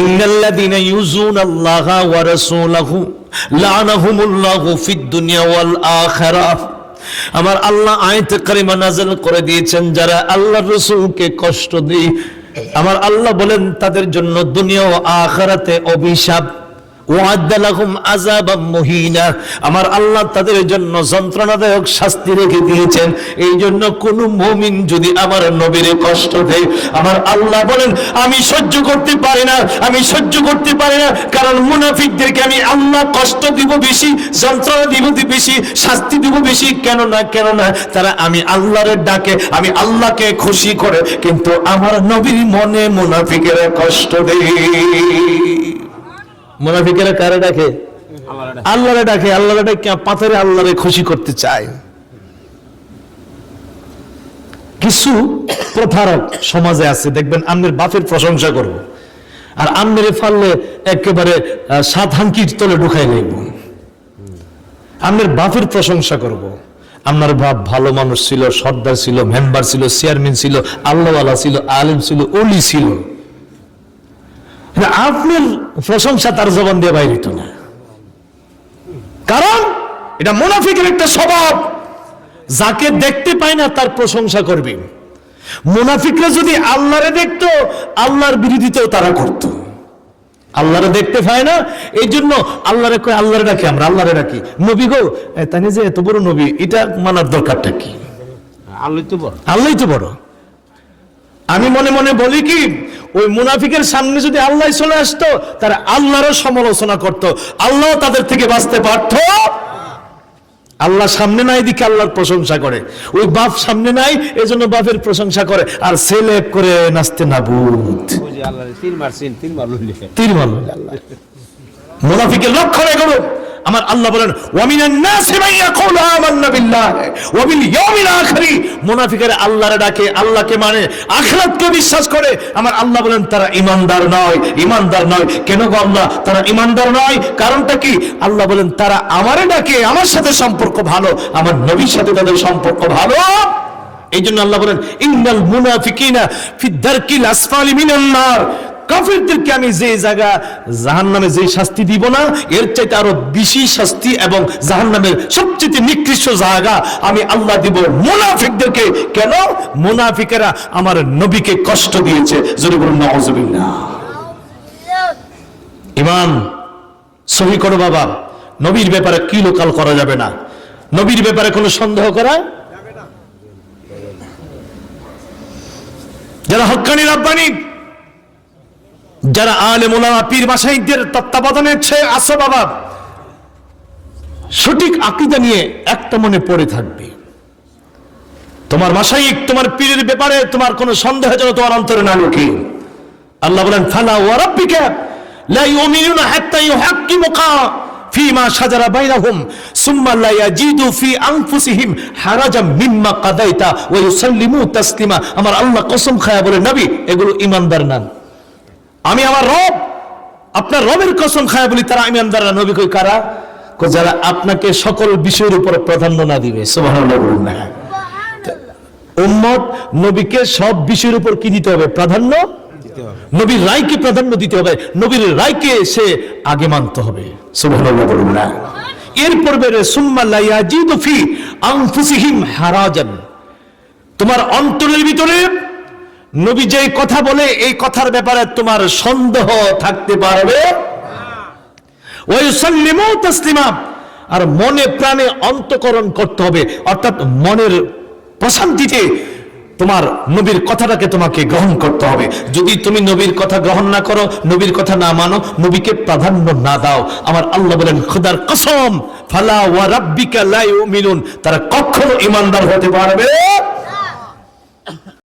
ইন্নাল্লাযীনা ইউযুনাল্লাহা ওয়া রাসূলাহু লা'নাহুমুল্লাহু ফিদ দুনিয়া ওয়াল আখিরাহ আমার আল্লাহ আয়াত কারিমা নাযিল করে দিয়েছেন, যারা আল্লাহর রাসূলকে কষ্ট দেয়। আমার আল্লাহ বলেন, তাদের জন্য দুনিয়া ও আখিরাতে অভিশাপ আমার আল্লাহ তাদের জন্য যন্ত্রণাদায়ক শাস্তি রেখে দিয়েছেন। এই জন্য কোন মুমিন যদি আমার নবীর কষ্ট দেয়, আমার আল্লাহ বলেন, আমি সহ্য করতে পারি না, আমি সহ্য করতে পারি না, কারণ মুনাফিকদেরকে আমি আল্লাহ কষ্ট দিব বেশি, যন্ত্রণা দিব বেশি, শাস্তি দিব বেশি, কেন না কেন না, তারা আমি আল্লাহর ডাকে, আমি আল্লাহকে খুশি করে, কিন্তু আমার নবীর মনে মুনাফিকেরা কষ্ট দেয়। মুনাফিকেরা কারে ডাকে? আল্লাহরে ডাকে। আল্লাহরে ডাকে পাথরে আল্লাহরে খুশি করতে চায়। কিছু প্রথারক সমাজে আছে দেখবেন আমের বাপের প্রশংসা করব। আর আমের ফাললে একেবারে সাত হাঙ্কির তলে ঢুকাই নেব আমের বাপের প্রশংসা করব। আপনার বাপ ভালো মানুষ ছিল সর্দার ছিল মেম্বার ছিল চেয়ারম্যান ছিল আল্লাহওয়ালা ছিল আলেম ছিল অলি ছিল। আপনার প্রশংসা তার জবান দিয়ে বাইরে হতো না। কারণ এটা মুনাফিকের একটা স্বভাব। যাকে দেখতে পায় না তার প্রশংসা করবে। মুনাফিকরা যদি আল্লাহরে দেখতো আল্লাহর বিরোধিতাও তারা করত। আল্লাহরে দেখতে পায় না এই জন্য আল্লাহরে কয় আল্লাহরে ডাকি আমরা আল্লাহরে ডাকি। নবী গো তাই যে এত বড় নবী এটা মানার দরকারটা কি? আল্লাহ তো বড়। আল্লাহই তো বড়। আমি মনে মনে বলি কি ওই মুনাফিকের সামনে যদি আল্লাহ চলে আসতো তারা আল্লাহরও সমালোচনা করত। আল্লাহ তাদের থেকে বাঁচতে পারত? আল্লাহ সামনে নাই দিকে আল্লাহর প্রশংসা করে। ওই বাপ সামনে নাই এজন্য বাপের প্রশংসা করে। আর ছেলে করে নাচতে না বুধ মুনাফিকের লক্ষণ এগুলো। আমার আল্লাহ বলেন, ওয়ামিনান নাসি মান ইয়াকুলু আমান্না বিল্লাহ ওয়া বিল ইয়াউমিল আখির। মুনাফিকেরা আল্লাহর ডাকে, আল্লাহকে মানে আখিরাতকে বিশ্বাস করে। আমার আল্লাহ বলেন, তারা ঈমানদার নয় ঈমানদার নয়। কেন গো আল্লাহ? তারা ঈমানদার নয়। কারণটা কি? আল্লাহ বলেন, তারা আমারে ডাকে, আমার সাথে সম্পর্ক ভালো, আমার নবীর সাথে তাদের সম্পর্ক ভালো। এই জন্য আল্লাহ বলেন, ইন্নাল মুনাফিকিনা ফি দারকিল আসফালি মিনান নার। কাফিরদেরকে আমি যে জায়গা জাহান্নামে যে শাস্তি দিব না, এর চাইতে আরও বেশি শাস্তি এবং জাহান্নামের সবচেয়ে নিকৃষ্ট জায়গা আমি আল্লাহ দিব মুনাফিকদেরকে। কেন? মুনাফিকেরা আমার নবীকে কষ্ট দিয়েছে। যদি বলুন নওয়াজুবিল্লাহ ইমান সহি করো বাবা, নবীর ব্যাপারে কি লোকাল করা যাবে না? নবীর ব্যাপারে কোনো সন্দেহ করা যারা হক্কানি রাব্বানি যারা আলে মোলামা পীর মাসাইদের তত্ত্বাবধানে ছে আসো বাবা। সঠিক আকিদা নিয়ে একটা মনে পড়ে থাকবে। তোমার মাসাইক তোমার পীরের ব্যাপারে তোমার কোনো সন্দেহ যেন তোমার অন্তরে না লুকি আল্লাহ বলেন, ফালা তাসলিমা। আমার আল্লাহ কসম খায়া বলে, নবী, এগুলো ইমানদার নাম আমি আমার রব আপনার রবের কসম খায় বলি তারা ইমানদার না নবী কই কারা? যারা আপনাকে সকল বিষয়ের উপর প্রাধান্য না দিবে। সুবহানাল্লাহ উম্মত নবীকে সব বিষয়ের উপর কি দিতে হবে? প্রাধান্য? নবীর রায়কে প্রাধান্য দিতে হবে। নবীর রায়কে সে আগে মানতে হবে। না। আনফুসিহিম হারাজান। তোমার অন্তরের ভিতরে নবী যে কথা বলে, এই কথার ব্যাপারে তোমার সন্দেহ থাকতে পারবে। আর মনে প্রাণে অন্তকরণ করতে হবে। অর্থাৎ মনের প্রশান্তিতে তোমার নবীর কথাটাকে তোমাকে গ্রহণ করতে হবে। যদি তুমি নবীর কথা গ্রহণ না করো, নবীর কথা না মানো, নবীকে প্রাধান্য না দাও। আমার আল্লাহ বলেন, খুদার কসম, ফালা ওয়া রাব্বিকা লা ইউমিনুন। তারা কখনো ইমানদার হতে পারবে